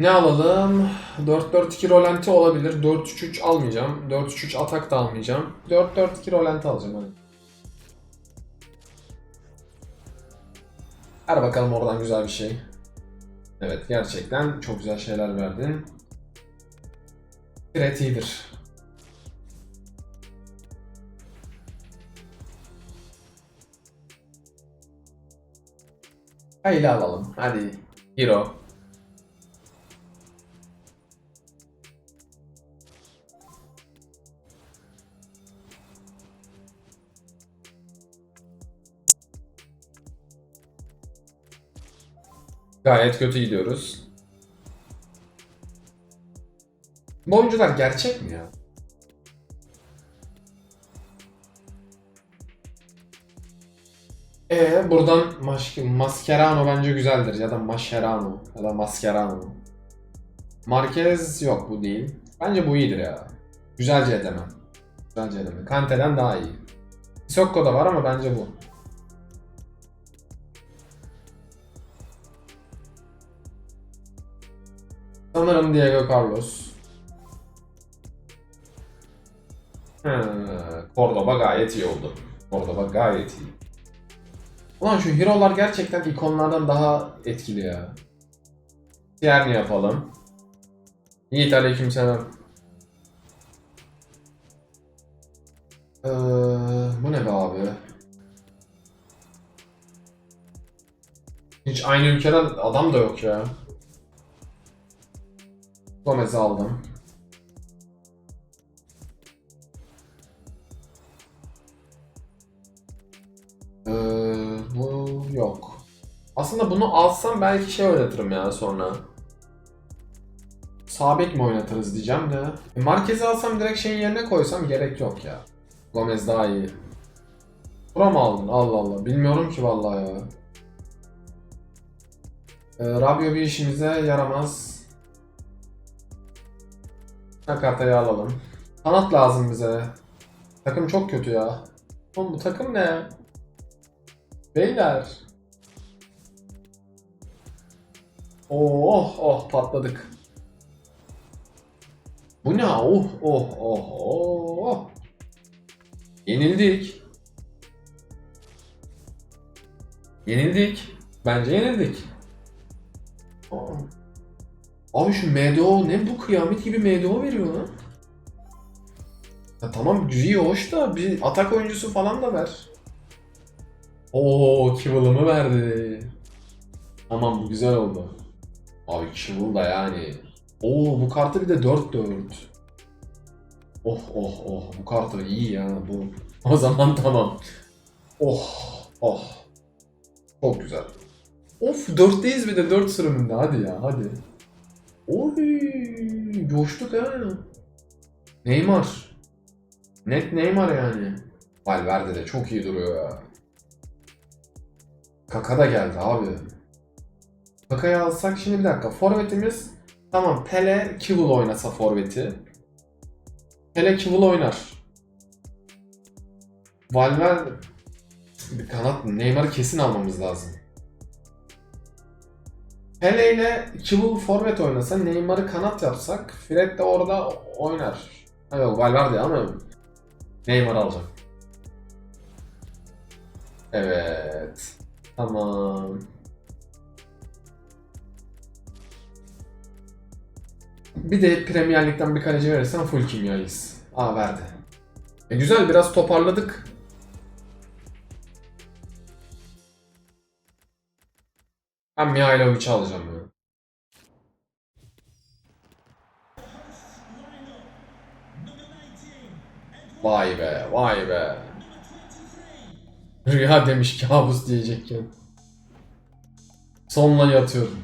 Ne alalım? 4-4-2 rolanti olabilir. 4-3-3 almayacağım. 4-3-3 atak da almayacağım. 4-4-2 rolanti alacağım hadi. Ver bakalım oradan güzel bir şey. Evet gerçekten çok güzel şeyler verdin. Fred iyidir. Haydi alalım. Hadi. Hero. Gayet kötü gidiyoruz. Bu oyuncular gerçek mi ya? Ee buradan Maş Mascherano bence güzeldir ya da Mascherano ya da Mascherano. Marquez yok bu değil. Bence bu iyidir ya. Güzelce edemem. Güzelce edemem. Kante'den daha iyi. Sokko da var ama bence bu. Sanırım Diego Carlos. He, Cordoba gayet iyi oldu. Cordoba gayet iyi. Ulan şu hero'lar gerçekten ikonlardan daha etkili ya. Diğer ne yapalım? Yiğit aleykümselam. Ee, bu ne be abi? Hiç aynı ülkeden adam da yok ya. Gomez'i aldım. Ee, bu yok. Aslında bunu alsam belki şey oynatırım ya sonra. Sağ bek mi oynatırız diyeceğim de. E, alsam direkt şeyin yerine koysam gerek yok ya. Gomez daha iyi. Bura mı aldın? Allah Allah. Bilmiyorum ki vallahi ya. Ee, Rabio bir işimize yaramaz. Nakata'yı alalım. Kanat lazım bize. Takım çok kötü ya. Oğlum bu takım ne? Beyler. Oh oh patladık. Bu ne? Oh oh oh oh. Yenildik. Yenildik. Bence yenildik. Aa. Abi şu MDO ne bu kıyamet gibi MDO veriyor lan. Ya tamam iyi hoş da bir atak oyuncusu falan da ver. Oo Kivil'ımı verdi. Tamam bu güzel oldu. Abi Kivil da yani. Oo bu kartı bir de 4-4. Oh oh oh bu kartı iyi ya bu. O zaman tamam. Oh oh. Çok güzel. Of 4'teyiz bir de 4 sürümünde hadi ya hadi. Oy coştuk ha. Neymar. Net Neymar yani. Valverde de çok iyi duruyor ya. Kaka da geldi abi. Kaka'yı alsak şimdi bir dakika. Forvetimiz tamam Pele Kivul oynasa forveti. Pele Kivul oynar. Valverde bir kanat Neymar'ı kesin almamız lazım. Pele ile Kivul forvet oynasa Neymar'ı kanat yapsak Fred de orada oynar. Ha yok Valverde ama Neymar alacağım. Evet. Tamam. Bir de Premier Lig'den bir kaleci verirsen full kimyayız. Aa verdi. E güzel biraz toparladık. Ben Mihailovic'i alacağım ya. Vay be, vay be. Rüya demiş kabus diyecekken. Sonla yatıyorum.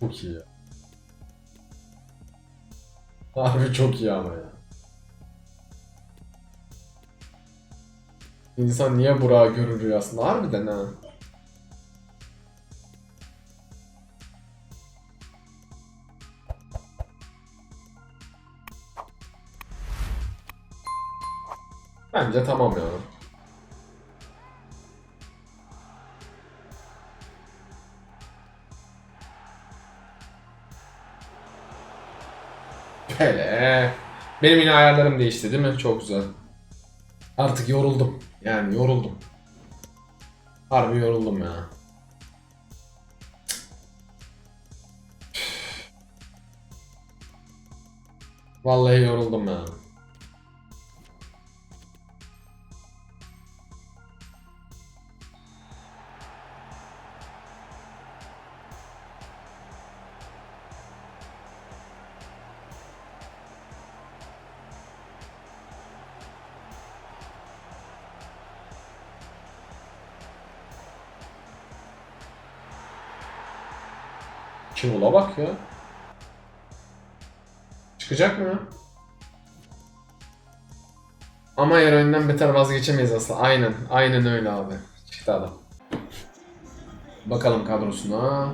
Çok iyi ya. Harbi çok iyi ama ya. İnsan niye Burak'ı görür rüyasında? Harbiden ha. Bence tamam ya. Yani. Pele. Benim yine ayarlarım değişti değil mi? Çok güzel. Artık yoruldum. Yani yoruldum. Harbi yoruldum ya. Vallahi yoruldum ya. Kim ola bak ya. Çıkacak mı ya? Ama eroinden beter vazgeçemeyiz aslında. Aynen. Aynen öyle abi. Çıktı adam. Bakalım kadrosuna.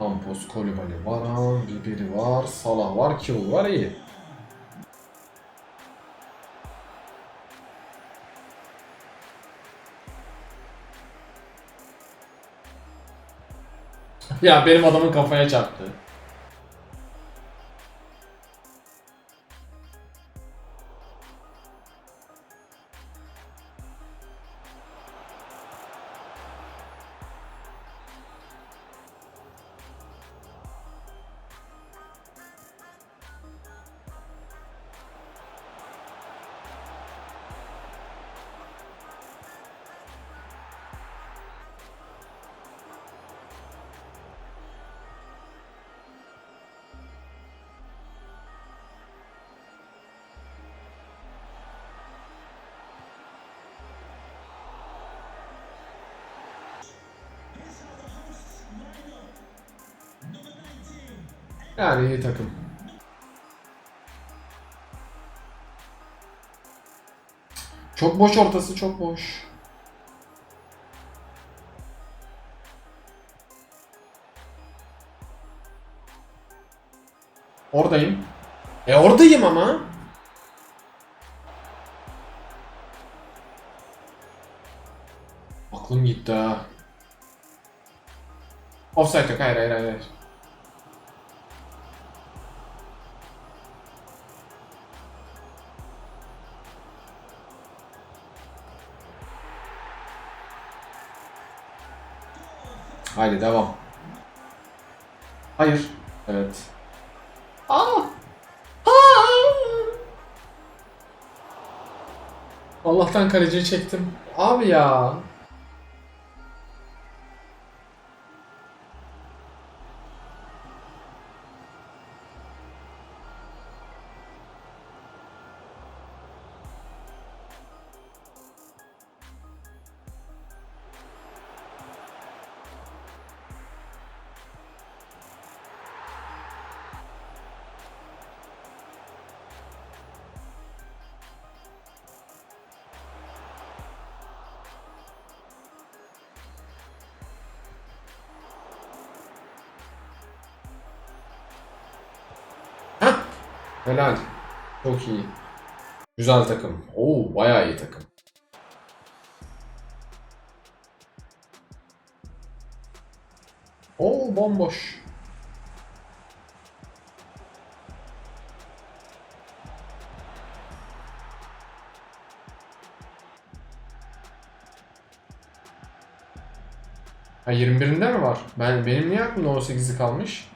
Campos, Kolibali, Varan, Ribery var, Salah var, Kivul var iyi. Ya benim adamın kafaya çarptı. Yani iyi takım. Çok boş ortası çok boş. Oradayım. E oradayım ama. Aklım gitti ha. Offside yok hayır hayır hayır. Haydi devam. Hayır. Evet. Aa! Aa! Allah'tan kaleciyi çektim. Abi ya. Helal. Çok iyi. Güzel takım. Oo bayağı iyi takım. Oo bomboş. Ha 21'inde mi var? Ben benim niye aklımda 18'i kalmış?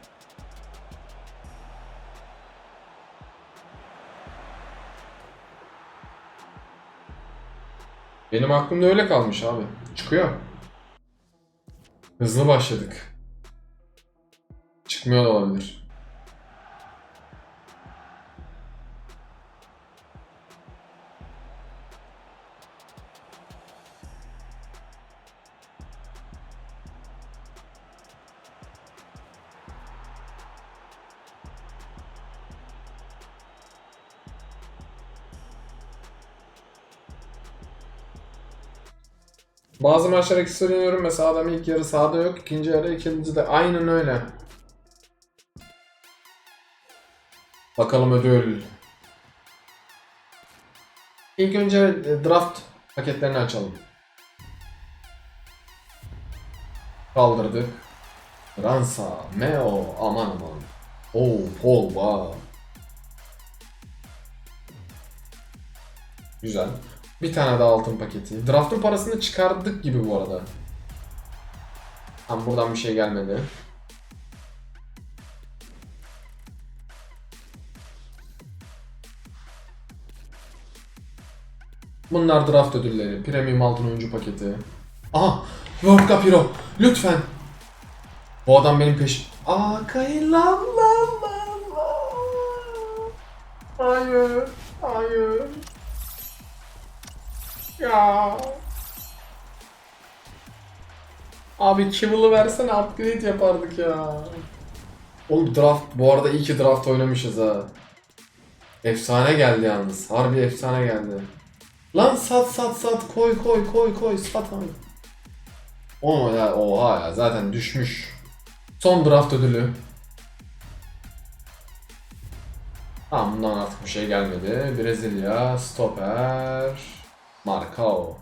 Benim aklımda öyle kalmış abi. Çıkıyor. Hızlı başladık. Çıkmıyor da olabilir. Bazı maçlara ikisi oynuyorum. Mesela adam ilk yarı sahada yok. ikinci yarı ikinci de aynen öyle. Bakalım ödül. İlk önce e, draft paketlerini açalım. Kaldırdık. Fransa, Meo, aman aman. Oo, Pogba. Güzel. Bir tane daha altın paketi. Draft'ın parasını çıkardık gibi bu arada. Tam buradan bir şey gelmedi. Bunlar draft ödülleri. Premium altın oyuncu paketi. Aha! World Cup Hero. Lütfen. Bu adam benim peş... Aa kayın lan lan lan. Hayır. Hayır. Ya. Abi Kibble'ı versene upgrade yapardık ya. Oğlum draft bu arada iyi ki draft oynamışız ha. Efsane geldi yalnız. Harbi efsane geldi. Lan sat sat sat koy koy koy koy sat abi. Oha ya oha ya zaten düşmüş. Son draft ödülü. Tamam bundan artık bir şey gelmedi. Brezilya, stoper, Marcao.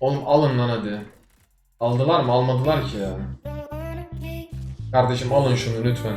Oğlum alın lan hadi. Aldılar mı? Almadılar ki ya. Kardeşim alın şunu lütfen.